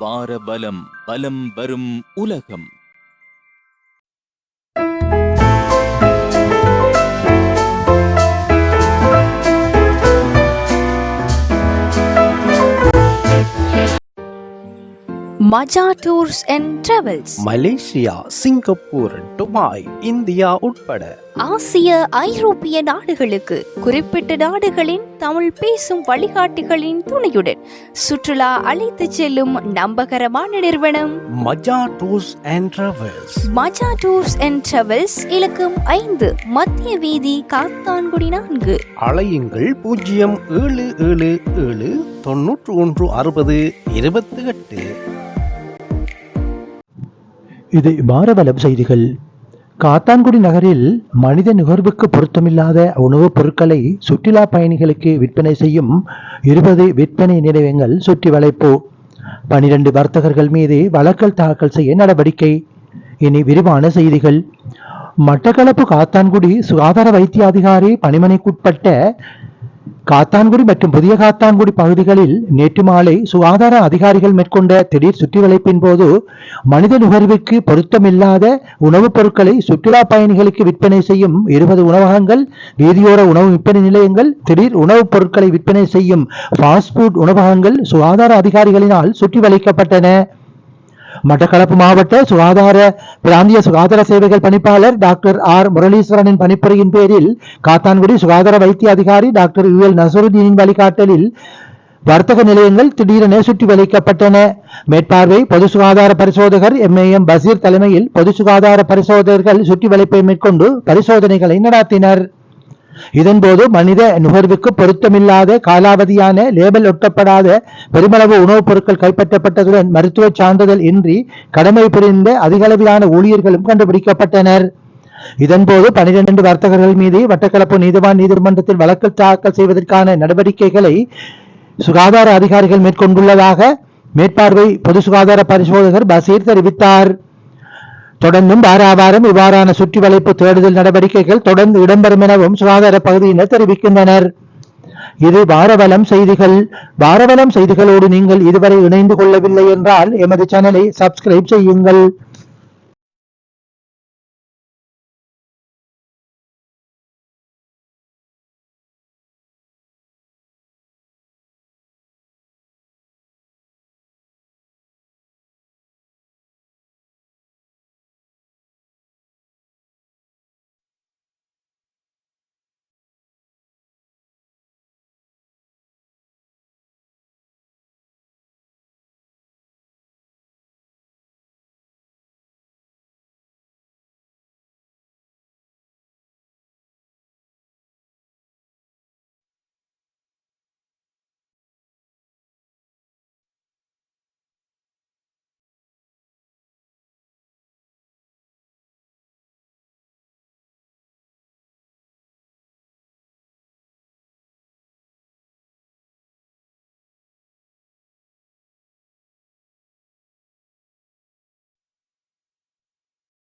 வார பலம் பலம் வரும் உலகம். Maja tours and travels. Malaysia Singapore Dubai India உட்பட ஆசிய ஐரோப்பிய நாடுகளுக்கு குறிப்பிட்ட நாடுகளின் தமிழ் பேசும் வழிகாட்டிகளின் துணையுடன் சுற்றுலா அழைத்துச் செல்லும் நம்பகரமான நிறுவனம். Maja tours and travels Maja tours and travels இலக்கம் ஐந்து மத்திய வீதி காத்தான்குடி நான்கு. அலையுங்கள் பூஜ்ஜியம் ஏழு ஏழு ஏழு தொண்ணூற்று ஒன்று அறுபது இருபத்தி எட்டு. இது வாரவலம் செய்திகள். காத்தான்குடி நகரில் மனித நுகர்வுக்கு பொருத்தமில்லாத உணவுப் பொருட்களை சுற்றுலா பயணிகளுக்கு விற்பனை செய்யும் இருபது விற்பனை நிலையங்கள் சுற்றி வளைப்பு. பனிரெண்டு வர்த்தகர்கள் மீது வழக்கல் தாக்கல் செய்ய நடவடிக்கை. இனி விரிவான செய்திகள். மட்டக்களப்பு காத்தான்குடி சுகாதார வைத்திய அதிகாரி பணிமனைக்குட்பட்ட காத்தான்குடி மற்றும் புதிய காத்தான்குடி பகுதிகளில் நேற்று மாலை சுகாதார அதிகாரிகள் மேற்கொண்ட திடீர் சுற்றிவளைப்பின் போது மனித நுகர்விற்கு பொருத்தமில்லாத உணவுப் பொருட்களை சுற்றுலா பயணிகளுக்கு விற்பனை செய்யும் இருபது உணவகங்கள் வீதியோர உணவு விற்பனை நிலையங்கள் திடீர் உணவுப் பொருட்களை விற்பனை செய்யும் ஃபாஸ்ட் ஃபுட் உணவகங்கள் சுகாதார அதிகாரிகளினால் சுற்றி வளைக்கப்பட்டன மட்டக்களப்பு மாவட்ட சுகாதார பிராந்திய சுகாதார சேவைகள் பணிப்பாளர் டாக்டர் ஆர். முரளீஸ்வரனின் பணிப்புரையின் பேரில் காத்தான்குடி சுகாதார வைத்திய அதிகாரி டாக்டர் யு. எல். நசருதீனின் வழிகாட்டலில் வர்த்தக நிலையங்கள் திடீரென சுற்றி வளைக்கப்பட்டன. மேற்பார்வை பொது சுகாதார பரிசோதகர் எம்ஏஎம் பசீர் தலைமையில் பொது சுகாதார பரிசோதகர்கள் சுற்றி வளைப்பை மேற்கொண்டு பரிசோதனைகளை நடத்தினர். இதன்போது மனித நுகர்வுக்கு பொருத்தமில்லாத காலாவதியான லேபல் ஒட்டப்படாத பெருமளவு உணவுப் பொருட்கள் கைப்பற்றப்பட்டதுடன் மருத்துவ சான்றிதழ் இன்றி கடமை புரிந்த அதிகளவிலான ஊழியர்களும் கண்டுபிடிக்கப்பட்டனர். இதன்போது பனிரெண்டு வர்த்தகர்கள் மீது வட்டக்களப்பு நீதிவான் நீதிமன்றத்தில் வழக்கு தாக்கல் செய்வதற்கான நடவடிக்கைகளை சுகாதார அதிகாரிகள் மேற்கொண்டுள்ளதாக மேற்பார்வை பொது சுகாதார பரிசோதகர் பசீர் தெரிவித்தார். தொடர்ந்தும் வாராவாரம் இவ்வாறான சுற்றி வளைப்பு தேடுதல் நடவடிக்கைகள் தொடர்ந்து இடம்பெறும் எனவும் சுகாதார பகுதியினர் தெரிவிக்கின்றனர். இது வாரவலம் செய்திகள். வாரவலம் செய்திகளோடு நீங்கள் இதுவரை இணைந்து கொள்ளவில்லை என்றால் எமது சேனலை சப்ஸ்கிரைப் செய்யுங்கள்.